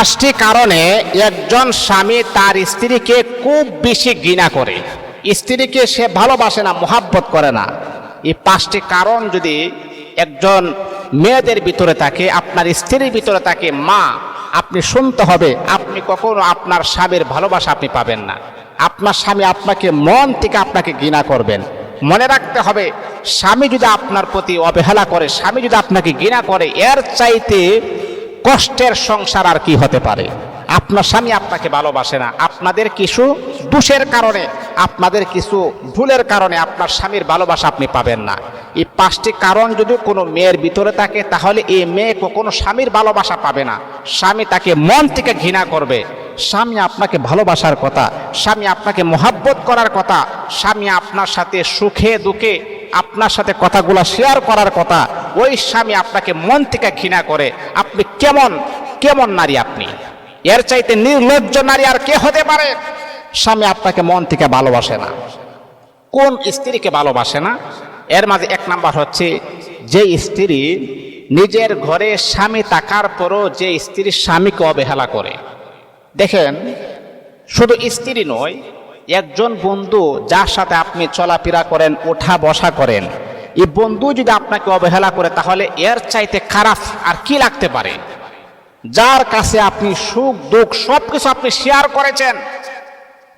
পাঁচটি কারণে একজন স্বামী তার স্ত্রীকে খুব বেশি ঘৃণা করে। স্ত্রীকে সে ভালোবাসে না, মোহাব্বত করে না। এই পাঁচটি কারণ যদি একজন মেয়েদের ভিতরে থাকে, আপনার স্ত্রীর ভিতরে থাকে, মা, আপনি শুনতে হবে, আপনি কখনো আপনার স্বামীর ভালোবাসা আপনি পাবেন না। আপনার স্বামী আপনাকে মন থেকে আপনাকে ঘৃণা করবেন। মনে রাখতে হবে, স্বামী যদি আপনার প্রতি অবহেলা করে, স্বামী যদি আপনাকে ঘৃণা করে, এর চাইতে কষ্টের সংসার আর কি হতে পারে? আপনার স্বামী আপনাকে ভালোবাসে না। আপনাদের কিছু দোষের কারণে, আপনাদের কিছু ভুলের কারণে আপনার স্বামীর ভালোবাসা আপনি পাবেন না। এই পাঁচটি কারণ যদি কোনো মেয়ের ভিতরে থাকে, তাহলে এই মেয়ে কখনো স্বামীর ভালোবাসা পাবে না। স্বামী তাকে মন থেকে ঘৃণা করবে। স্বামী আপনাকে ভালোবাসার কথা, স্বামী আপনাকে মহাব্বত করার কথা, স্বামী আপনার সাথে সুখে দুঃখে আপনার সাথে কথাগুলো শেয়ার করার কথা ওই স্বামী আপনাকে মন থেকে ঘৃণা করে। আপনি কেমন কেমন নারী আপনি? এর চাইতে নির্লজ্জ নারী আর কে হতে পারে? স্বামী আপনাকে মন থেকে ভালোবাসে না। কোন স্ত্রীকে ভালোবাসে না? এর মাঝে এক নাম্বার হচ্ছে, যে স্ত্রী নিজের ঘরে স্বামী থাকার পরও যে স্ত্রী স্বামীকে অবহেলা করে। দেখেন, শুধু স্ত্রী নয়, একজন বন্ধু যার সাথে আপনি চলাফেরা করেন ওঠা বসা করেন এই বন্ধু যদি আপনাকে অবহেলা করে, তাহলে এর চাইতে খারাপ আর কি লাগতে পারে? যার কাছে আপনি সুখ, দুঃখ সব কিছু আপনি শেয়ার করেছেন,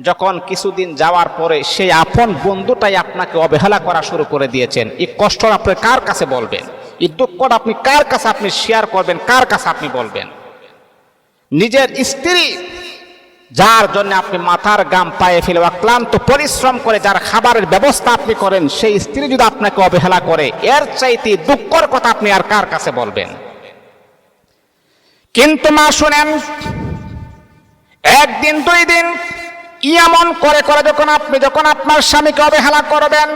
যখন কিছুদিন যাওয়ার পরে সেই আপন বন্ধুটাই আপনাকে অবহেলা করা শুরু করে দিয়েছেন, এই কষ্ট আপনি কার কাছে বলবেন? এই দুঃখটা আপনি কার কাছে আপনি শেয়ার করবেন, কার কাছে আপনি বলবেন? নিজের স্ত্রী যার জন্য আপনি মাথার গাম পায়ে ফেলে বা ক্লান্ত পরিশ্রম করে যার খাবারের ব্যবস্থা আপনি করেন, সেই স্ত্রী যদি আপনাকে অবহেলা করে, এর চাইতে দুঃখর কথা আপনি আর কার কাছে বলবেন? কিন্তু মা, শুনেন, একদিন, দুই দিন এমন করে করে যখন আপনি, যখন আপনার স্বামীকে অবহেলা করবেন,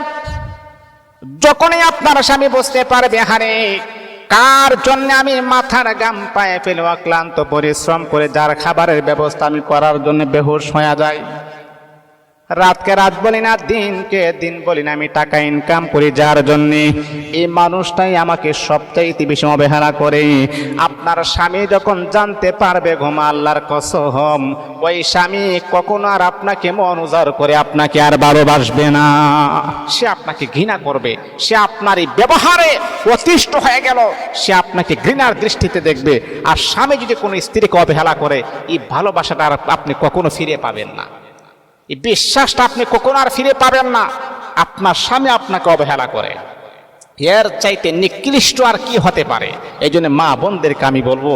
যখনই আপনার স্বামী বুঝতে পারবে, হারে কার জন্য আমি মাথার গাম পায়ে ফেলে অক্লান্ত পরিশ্রম করে যার খাবারের ব্যবস্থা আমি করার জন্য বেহুশ হয়ে যায় রাতকে রাত বলি না, দিনকে দিন বলি না, আমি টাকা ইনকাম করি যার জন্য। এই মানুষটাই আমাকে সবচাইতে বেশি অবহেলা করে। আপনার স্বামী যখন জানতে পারবে ঘুমা আল্লাহর কসম, ওই স্বামী কখনো আর আপনাকে মন উজাড় করে আপনাকে আর ভালোবাসবে না। সে আপনাকে ঘৃণা করবে, সে আপনার এই ব্যবহারে অতিষ্ঠ হয়ে গেল, সে আপনাকে ঘৃণার দৃষ্টিতে দেখবে। আর স্বামী যদি কোনো স্ত্রীকে অবহেলা করে, এই ভালোবাসাটা আর আপনি কখনো ফিরে পাবেন না। এই বিশ্বাসটা আপনি কখনো আর ফিরে পাবেন না। আপনার স্বামী আপনাকে অবহেলা করে। এর চাইতে নিকৃষ্ট আর কি হতে পারে? এই জন্য মা বোনদেরকে আমি বলব,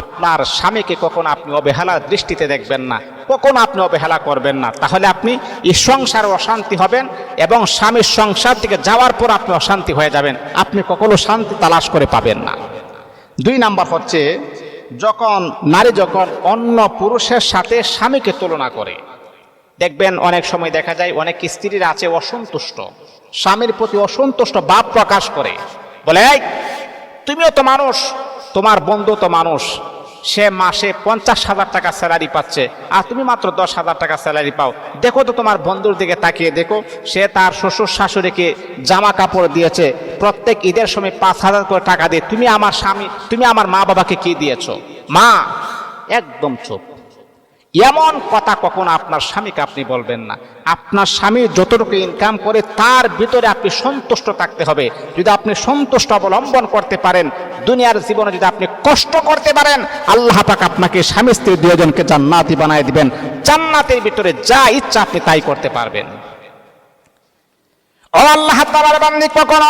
আপনার স্বামীকে কখনো আপনি অবহেলার দৃষ্টিতে দেখবেন না, কখনো আপনি অবহেলা করবেন না। তাহলে আপনি এই সংসারে অশান্তি হবেন এবং স্বামীর সংসার থেকে যাওয়ার পর আপনি অশান্তি হয়ে যাবেন। আপনি কখনো শান্তি তালাশ করে পাবেন না। দুই নাম্বার হচ্ছে, যখন নারী যখন অন্য পুরুষের সাথে স্বামীকে তুলনা করে দেখবেন অনেক সময় দেখা যায় অনেক স্ত্রীর আছে অসন্তুষ্ট। স্বামীর প্রতি অসন্তুষ্ট ভাব প্রকাশ করে। বলে তুমিও তো মানুষ, তোমার বন্ধু তো মানুষ। সে মাসে পঞ্চাশ হাজার টাকা স্যালারি পাচ্ছে আর তুমি মাত্র দশ হাজার টাকা স্যালারি পাও। দেখো তো তোমার বন্ধুর দিকে তাকিয়ে, দেখো সে তার শ্বশুর শাশুড়িকে জামা কাপড় দিয়েছে। প্রত্যেক ঈদের সময় পাঁচ হাজার করে টাকা দিয়ে, তুমি আমার স্বামী, তুমি আমার মা বাবাকে কি দিয়েছ? মা, একদম চুপ। এমন কথা কখনো আপনার স্বামীকে আপনি বলবেন না। আপনার স্বামী যতটুকু ইনকাম করে, তার ভিতরে আপনি সন্তুষ্ট থাকতে হবে। যদি আপনি সন্তুষ্ট অবলম্বন করতে পারেন, দুনিয়ার জীবনে যদি আপনি কষ্ট করতে পারেন, আল্লাহ পাক আপনাকে স্বামী স্ত্রী দুজনকে জান্নাতি বানায় দিবেন। জান্নাতের ভিতরে যা ইচ্ছা আপনি তাই করতে পারবেন। ও আল্লাহ কখনো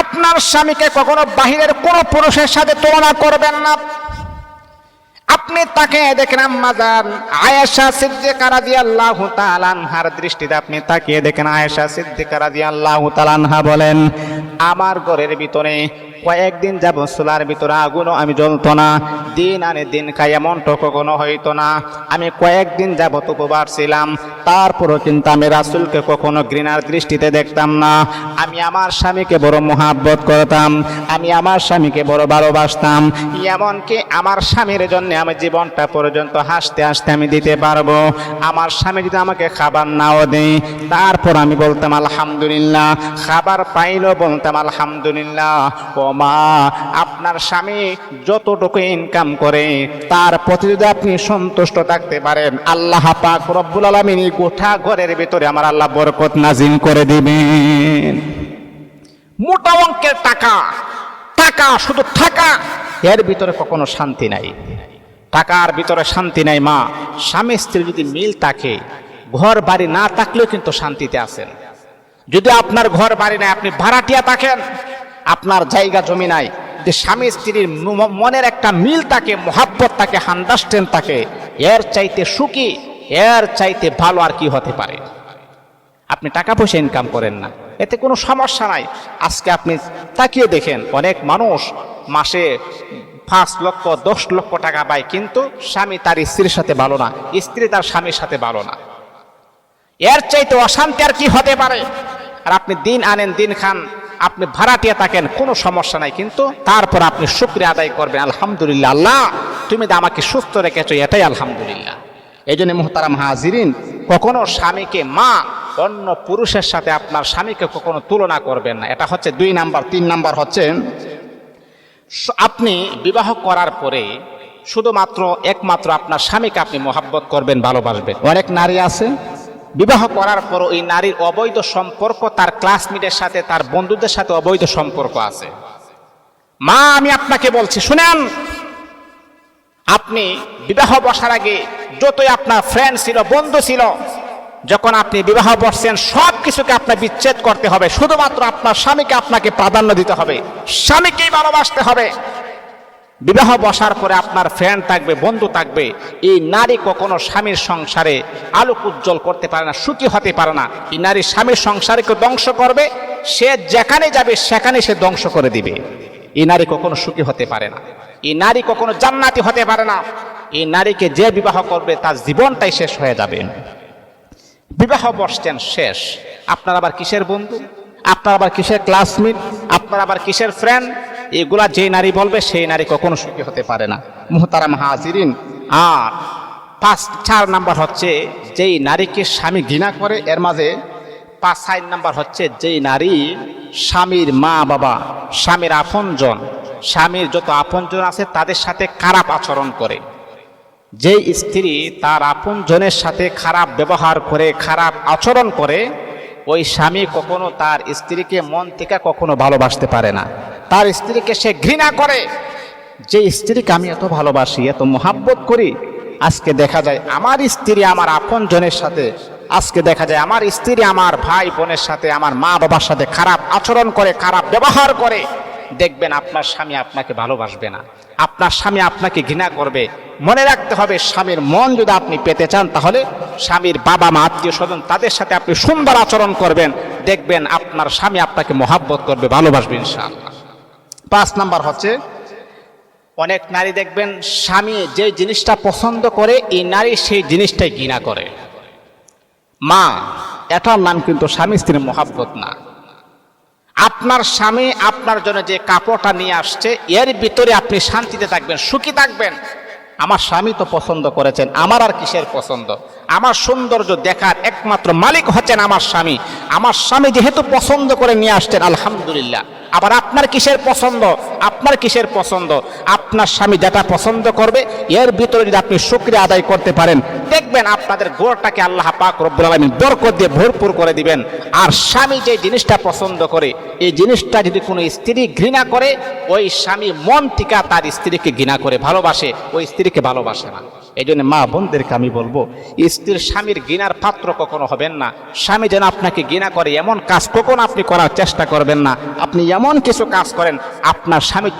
আপনার স্বামীকে কখনো বাহিরের কোনো পুরুষের সাথে তুলনা করবেন না। আপনি তাকে দেখেন আম্মাজান আয়েশা সিদ্দিকা রাদিয়াল্লাহু তাআলা আনহার দৃষ্টিতে আপনি তাকিয়ে দেখেন আয়েশা সিদ্দিকা রাদিয়াল্লাহু তাআলা আনহা বলেন, আমার ঘরের ভিতরে কয়েকদিন যাব চুলার ভিতরে আগুনও আমি জ্বলতো না। দিন আনে দিন খাই এমনটা কখনো হইতো না। আমি কয়েকদিন যাবত উপবার ছিলাম। তারপরও কিন্তু আমি রাসুলকে কখনো ঘৃণার দৃষ্টিতে দেখতাম না। আমি আমার স্বামীকে বড় মহাব্বত করতাম। আমি আমার স্বামীকে বড় ভালোবাসতাম। এমনকি আমার স্বামীর জন্য আমি জীবনটা পর্যন্ত হাসতে হাসতে আমি দিতে পারব। আমার স্বামী যদি আমাকে খাবার নাও দেয়, তারপর আমি বলতাম, আলহামদুলিল্লাহ। খাবার পাইলেও বলতাম, আলহামদুলিল্লাহ। ও মা, আপনার স্বামী যতটুকু ইনকাম করে, তার প্রতি যদি আপনি সন্তুষ্ট থাকতে পারেন, আল্লাহ পাক রব্বুল আলমিন গোটা ঘরের ভিতরে আমার আল্লাহ বরকত নাজিম করে দিবেন। মোটা অঙ্কের টাকা টাকা শুধু টাকা এর ভিতরে কখনো শান্তি নাই। টাকার ভিতরে শান্তি নাই মা। স্বামী স্ত্রী যদি মিল থাকে, ঘর বাড়ি না থাকলেও কিন্তু শান্তিতে আছেন। যদি আপনার ঘর বাড়ি নাই, আপনি ভাড়াটিয়া থাকেন আপনার জায়গা জমি নাই। যে স্বামী স্ত্রীর মনের একটা মিল তাকে মহাব্বত তাকে আন্ডারস্ট্যান্ড তাকে এর চাইতে সুখী, এর চাইতে ভালো আর কি হতে পারে? আপনি টাকা পয়সা ইনকাম করেন না। এতে কোনো সমস্যা নাই। আজকে আপনি তাকিয়ে দেখেন, অনেক মানুষ মাসে পাঁচ লক্ষ, দশ লক্ষ টাকা পায়, কিন্তু স্বামী তার স্ত্রীর সাথে ভালো না, স্ত্রী তার স্বামীর সাথে ভালো না। এর চাইতে অশান্তি আর কি হতে পারে? আর আপনি দিন আনেন, দিন খান আপনি ভাড়াটিয়া থাকেন, কোনো সমস্যা নাই। কিন্তু তারপর আপনি শুক্রিয়া আদায় করবেন, আলহামদুলিল্লাহ, আল্লাহ, তুমি আমাকে সুস্থ রেখেছো, এটাই আলহামদুলিল্লাহ। এই জন্য মোহতারাম হাজিরিন, কখনো স্বামীকে মা, অন্য পুরুষের সাথে আপনার স্বামীকে কখনো তুলনা করবেন না। এটা হচ্ছে দুই নাম্বার, তিন নাম্বার হচ্ছে আপনি বিবাহ করার পরে শুধুমাত্র একমাত্র আপনার স্বামীকে আপনি মোহাব্বত করবেন, ভালোবাসবেন। অনেক নারী আছে বিবাহ করার পর ওই নারীর অবৈধ সম্পর্ক, তার ক্লাসমেটের সাথে, তার বন্ধুদের সাথে অবৈধ সম্পর্ক আছে। মা, আমি আপনাকে বলছি, শুনেন, আপনি বিবাহ বসার আগে যতই আপনার ফ্রেন্ড ছিল, বন্ধু ছিল, যখন আপনি বিবাহ বসছেন, সব কিছুকে আপনার বিচ্ছেদ করতে হবে। শুধুমাত্র আপনার স্বামীকে আপনাকে প্রাধান্য দিতে হবে। স্বামীকেই ভালোবাসতে হবে। বিবাহ বসার পরে আপনার ফ্রেন্ড থাকবে, বন্ধু থাকবে, এই নারী কখনো স্বামীর সংসারে আলোক উজ্জ্বল করতে পারে না, সুখী হতে পারে না। এই নারী স্বামীর সংসারকে ধ্বংস করবে, সে যেখানে যাবে সেখানে সে ধ্বংস করে দিবে। এই নারী কখনো সুখী হতে পারে না। এই নারী কখনো জান্নাতি হতে পারে না। এই নারীকে যে বিবাহ করবে, তার জীবনটাই শেষ হয়ে যাবে। বিবাহ বসছেন, শেষ। আপনার আবার কিসের বন্ধু? আপনার আবার কিসের ক্লাসমেট আপনার আবার কিসের ফ্রেন্ড এগুলা যে নারী বলবে, সেই নারী কখনো সুখী হতে পারে না। মুহতারাম হাজিরিন। আর পাঁচ, চার নাম্বার হচ্ছে, যেই নারীকে স্বামী ঘৃণা করে, এর মাঝে পাঁচ চার নাম্বার হচ্ছে, যেই নারী স্বামীর মা বাবা, স্বামীর আপনজন, স্বামীর যত আপনজন আছে, তাদের সাথে খারাপ আচরণ করে। যে স্ত্রী তার আপন জনের সাথে খারাপ ব্যবহার করে, খারাপ আচরণ করে, ওই স্বামী কখনো তার স্ত্রীকে মন থেকে কখনো ভালোবাসতে পারে না। তার স্ত্রীকে সে ঘৃণা করে। যে স্ত্রীকে আমি এত ভালোবাসি, এত মোহাব্বত করি, আজকে দেখা যায় আমার স্ত্রী আমার আপন জনের সাথে, আজকে দেখা যায় আমার স্ত্রী আমার ভাই বোনের সাথে, আমার মা বাবার সাথে খারাপ আচরণ করে, খারাপ ব্যবহার করে। দেখবেন আপনার স্বামী আপনাকে ভালোবাসবে না। আপনার স্বামী আপনাকে ঘৃণা করবে। মনে রাখতে হবে, স্বামীর মন যদি আপনি পেতে চান, তাহলে স্বামীর বাবা মা, আত্মীয় স্বজন তাদের সাথে আপনি সুন্দর আচরণ করবেন। দেখবেন আপনার স্বামী আপনাকে মহাব্বত করবে, ভালোবাসবে ইনশাআল্লাহ। পাঁচ নাম্বার হচ্ছে, অনেক নারী দেখবেন স্বামী যে জিনিসটা পছন্দ করে, এই নারী সেই জিনিসটাই ঘৃণা করে। মা, এটার নাম কিন্তু স্বামী স্ত্রীর মহাব্বত না। আপনার স্বামী আপনার জন্য যে কাপড়টা নিয়ে আসছে, এর ভিতরে আপনি শান্তিতে থাকবেন, সুখী থাকবেন। আমার স্বামী তো পছন্দ করেছেন, আমার আর কিসের পছন্দ? আমার সৌন্দর্য দেখার একমাত্র মালিক হচ্ছেন আমার স্বামী। আমার স্বামী যেহেতু পছন্দ করে নিয়ে আসছেন, আলহামদুলিল্লাহ। আবার আপনার কিসের পছন্দ? আপনার কিসের পছন্দ? আপনার স্বামী যেটা পছন্দ করবে, এর ভিতরে যদি আপনি শুক্রিয়া আদায় করতে পারেন, দেখবেন আপনাদের গোড়টাকে আল্লাহ পাক রব্বুল আলমিন বরকত দিয়ে ভরপুর করে দিবেন। আর স্বামী যে জিনিসটা পছন্দ করে, এই জিনিসটা যদি কোনো স্ত্রী ঘৃণা করে, ওই স্বামী মন টিকা তার স্ত্রীকে ঘৃণা করে, ভালোবাসে, ওই স্ত্রীকে ভালোবাসে না। এই জন্য মা বোনদেরকে আমি বলব, স্ত্রীর স্বামীর ঘৃণার পাত্র কখনো হবেন না। স্বামী যেন আপনাকে ঘৃণা করে, এমন কাজ কখন আপনি করার চেষ্টা করবেন না। আপনি এমন কিছু কাজ করেন, আপনার স্বামী